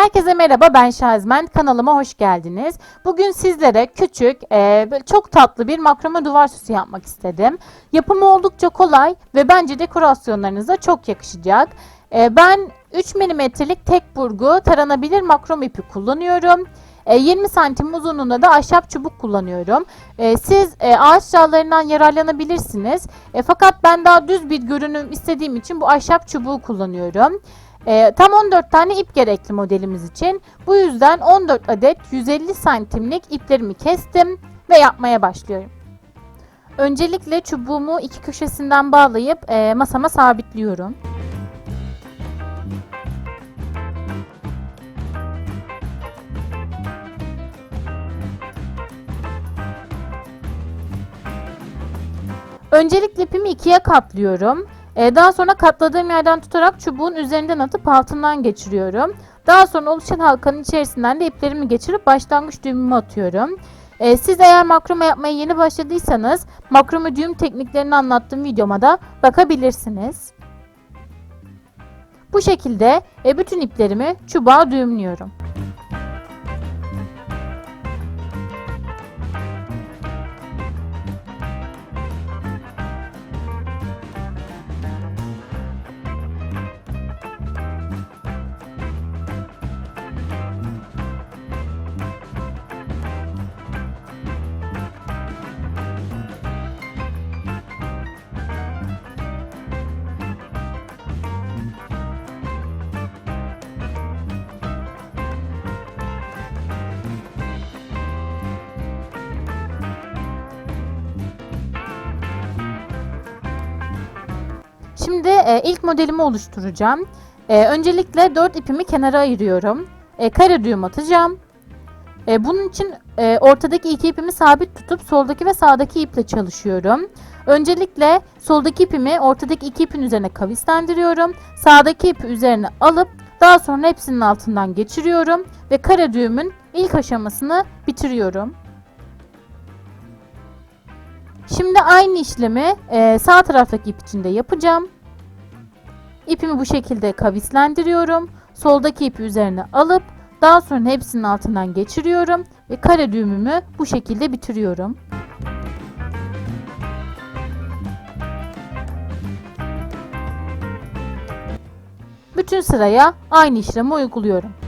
Herkese merhaba ben Şazmen kanalıma hoş geldiniz. Bugün sizlere küçük e, çok tatlı bir makrome duvar süsü yapmak istedim. Yapımı oldukça kolay ve bence dekorasyonlarınıza çok yakışacak. E, ben 3 mm'lik tek burgu taranabilir makrom ipi kullanıyorum. E, 20 santim uzunluğunda da ahşap çubuk kullanıyorum. E, siz e, ağaç dallarından yararlanabilirsiniz. E, fakat ben daha düz bir görünüm istediğim için bu ahşap çubuğu kullanıyorum. E, tam 14 tane ip gerekli modelimiz için. Bu yüzden 14 adet 150 santimlik iplerimi kestim ve yapmaya başlıyorum. Öncelikle çubuğumu iki köşesinden bağlayıp e, masama sabitliyorum. Öncelikle ipimi ikiye katlıyorum. Ee, daha sonra katladığım yerden tutarak çubuğun üzerinden atıp altından geçiriyorum. Daha sonra oluşan halkanın içerisinden de iplerimi geçirip başlangıç düğümümü atıyorum. Ee, siz eğer makrome yapmaya yeni başladıysanız makrome düğüm tekniklerini anlattığım videoma da bakabilirsiniz. Bu şekilde e, bütün iplerimi çubuğa düğümlüyorum. Şimdi e, ilk modelimi oluşturacağım. E, öncelikle 4 ipimi kenara ayırıyorum. E, kare düğüm atacağım. E, bunun için e, ortadaki iki ipimi sabit tutup soldaki ve sağdaki iple çalışıyorum. Öncelikle soldaki ipimi ortadaki iki ipin üzerine kavislendiriyorum. Sağdaki ipi üzerine alıp daha sonra hepsinin altından geçiriyorum ve kare düğümün ilk aşamasını bitiriyorum. Şimdi aynı işlemi e, sağ taraftaki ip için de yapacağım. İpimi bu şekilde kavislendiriyorum. Soldaki ipi üzerine alıp daha sonra hepsinin altından geçiriyorum ve kare düğümümü bu şekilde bitiriyorum. Bütün sıraya aynı işlemi uyguluyorum.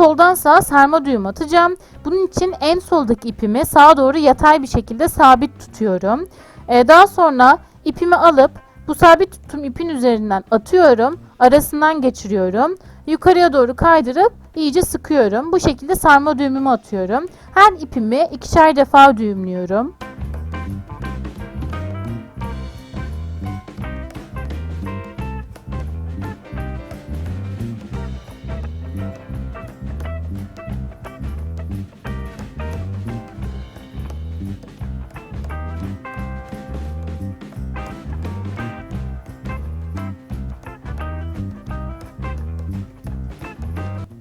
Soldan sağa sarma düğüm atacağım. Bunun için en soldaki ipimi sağa doğru yatay bir şekilde sabit tutuyorum. Ee, daha sonra ipimi alıp bu sabit tuttuğum ipin üzerinden atıyorum. Arasından geçiriyorum. Yukarıya doğru kaydırıp iyice sıkıyorum. Bu şekilde sarma düğümümü atıyorum. Her ipimi ikişer defa düğümlüyorum.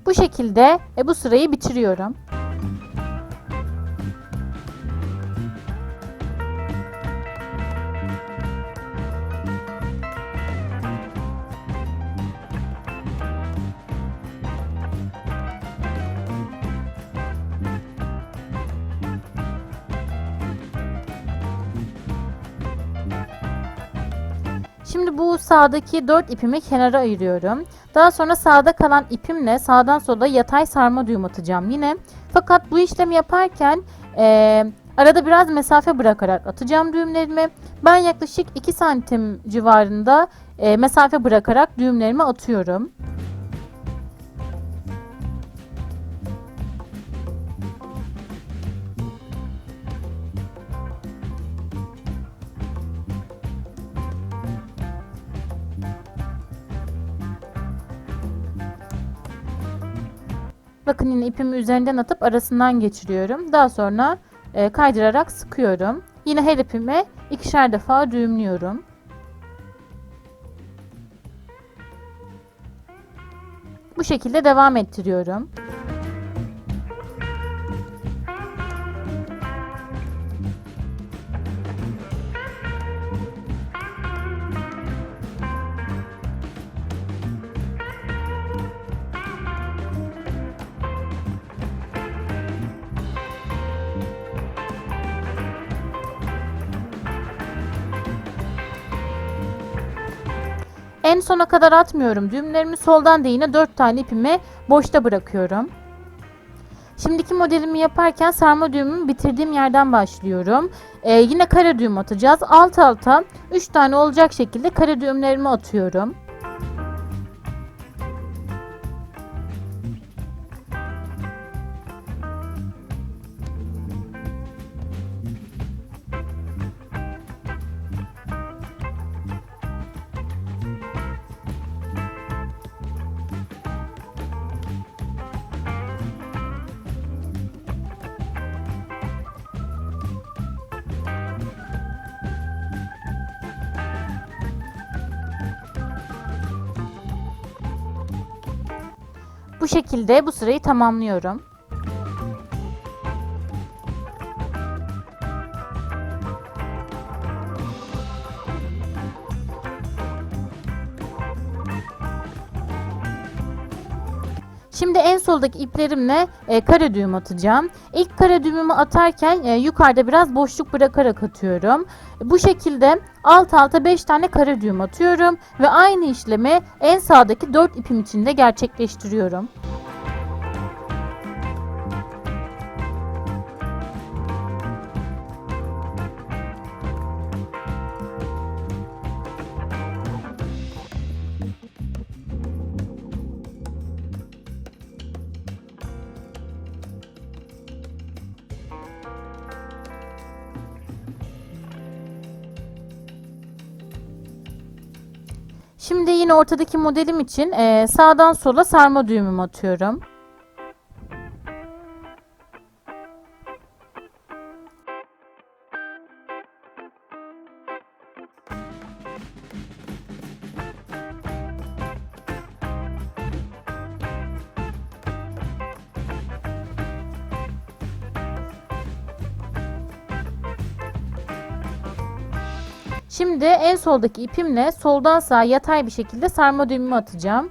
Bu şekilde e, bu sırayı bitiriyorum. Şimdi bu sağdaki 4 ipimi kenara ayırıyorum. Daha sonra sağda kalan ipimle sağdan sola yatay sarma düğüm atacağım yine. Fakat bu işlemi yaparken e, arada biraz mesafe bırakarak atacağım düğümlerimi. Ben yaklaşık 2 santim civarında e, mesafe bırakarak düğümlerimi atıyorum. Bakın yine ipimi üzerinden atıp arasından geçiriyorum. Daha sonra e, kaydırarak sıkıyorum. Yine her ipimi ikişer defa düğümlüyorum. Bu şekilde devam ettiriyorum. En sona kadar atmıyorum. Düğümlerimi soldan da yine 4 tane ipimi boşta bırakıyorum. Şimdiki modelimi yaparken sarma düğümümü bitirdiğim yerden başlıyorum. Ee, yine kare düğüm atacağız. Alt alta 3 tane olacak şekilde kare düğümlerimi atıyorum. Bu şekilde bu sırayı tamamlıyorum. Şimdi en soldaki iplerimle e, kare düğüm atacağım. İlk kare düğümümü atarken e, yukarıda biraz boşluk bırakarak atıyorum. Bu şekilde alt alta 5 tane kare düğüm atıyorum ve aynı işlemi en sağdaki 4 ipim için de gerçekleştiriyorum. Şimdi yine ortadaki modelim için e, sağdan sola sarma düğümümü atıyorum. Şimdi en soldaki ipimle soldan sağa yatay bir şekilde sarma düğümümü atacağım.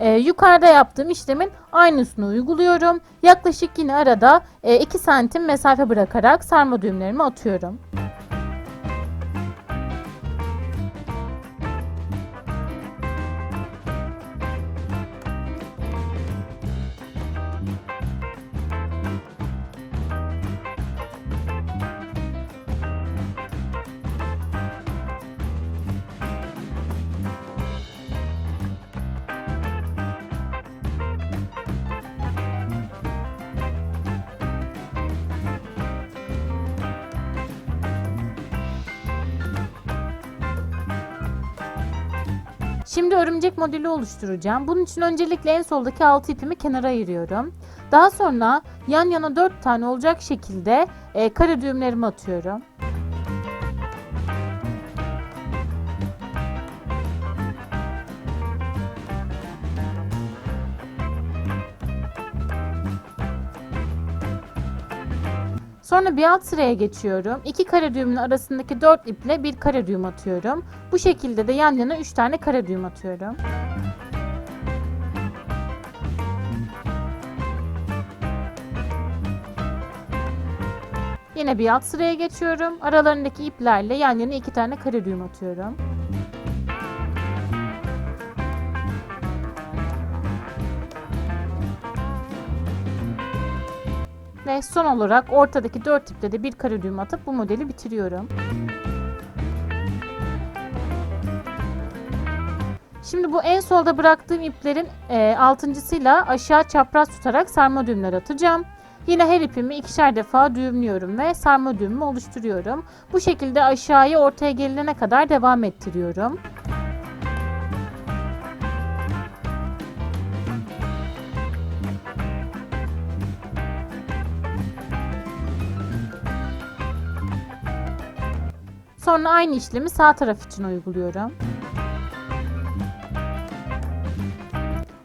Ee, yukarıda yaptığım işlemin aynısını uyguluyorum. Yaklaşık yine arada e, 2 santim mesafe bırakarak sarma düğümlerimi atıyorum. Şimdi örümcek modeli oluşturacağım. Bunun için öncelikle en soldaki 6 ipimi kenara ayırıyorum. Daha sonra yan yana 4 tane olacak şekilde e, kare düğümlerimi atıyorum. Sonra bir alt sıraya geçiyorum. İki kare düğümün arasındaki 4 iple bir kare düğüm atıyorum. Bu şekilde de yan yana 3 tane kare düğüm atıyorum. Yine bir alt sıraya geçiyorum. Aralarındaki iplerle yan yana 2 tane kare düğüm atıyorum. Son olarak ortadaki 4 iple de bir kare düğüm atıp bu modeli bitiriyorum. Şimdi bu en solda bıraktığım iplerin e, altıncısıyla aşağı çapraz tutarak sarma düğümler atacağım. Yine her ipimi ikişer defa düğümlüyorum ve sarma düğümümü oluşturuyorum. Bu şekilde aşağıya ortaya gelene kadar devam ettiriyorum. Sonra aynı işlemi sağ taraf için uyguluyorum.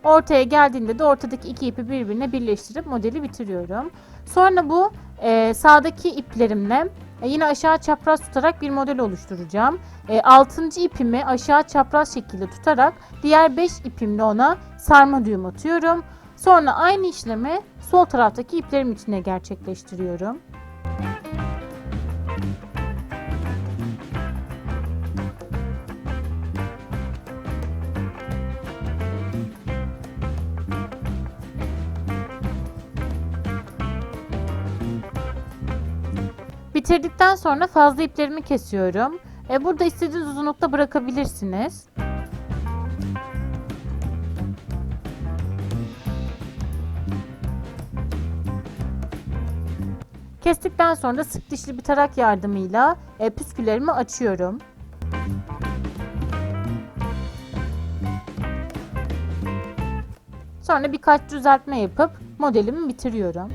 Ortaya geldiğinde de ortadaki iki ipi birbirine birleştirip modeli bitiriyorum. Sonra bu e, sağdaki iplerimle e, yine aşağı çapraz tutarak bir model oluşturacağım. E, 6. ipimi aşağı çapraz şekilde tutarak diğer 5 ipimle ona sarma düğüm atıyorum. Sonra aynı işlemi sol taraftaki iplerim içine gerçekleştiriyorum. Bitirdikten sonra fazla iplerimi kesiyorum. E, burada istediğiniz uzunlukta bırakabilirsiniz. Kestikten sonra sık dişli bir tarak yardımıyla e, püsküllerimi açıyorum. Sonra birkaç düzeltme yapıp modelimi bitiriyorum.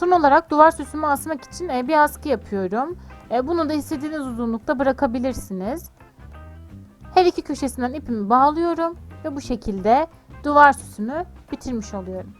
Son olarak duvar süsümü asmak için e, bir askı yapıyorum. E, Bunu da istediğiniz uzunlukta bırakabilirsiniz. Her iki köşesinden ipimi bağlıyorum ve bu şekilde duvar süsümü bitirmiş oluyorum.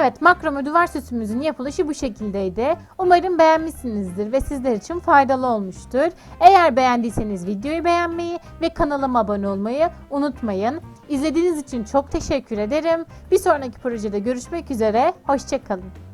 Evet, makrome duvar süsümüzün yapılışı bu şekildeydi. Umarım beğenmişsinizdir ve sizler için faydalı olmuştur. Eğer beğendiyseniz videoyu beğenmeyi ve kanalıma abone olmayı unutmayın. İzlediğiniz için çok teşekkür ederim. Bir sonraki projede görüşmek üzere. Hoşçakalın.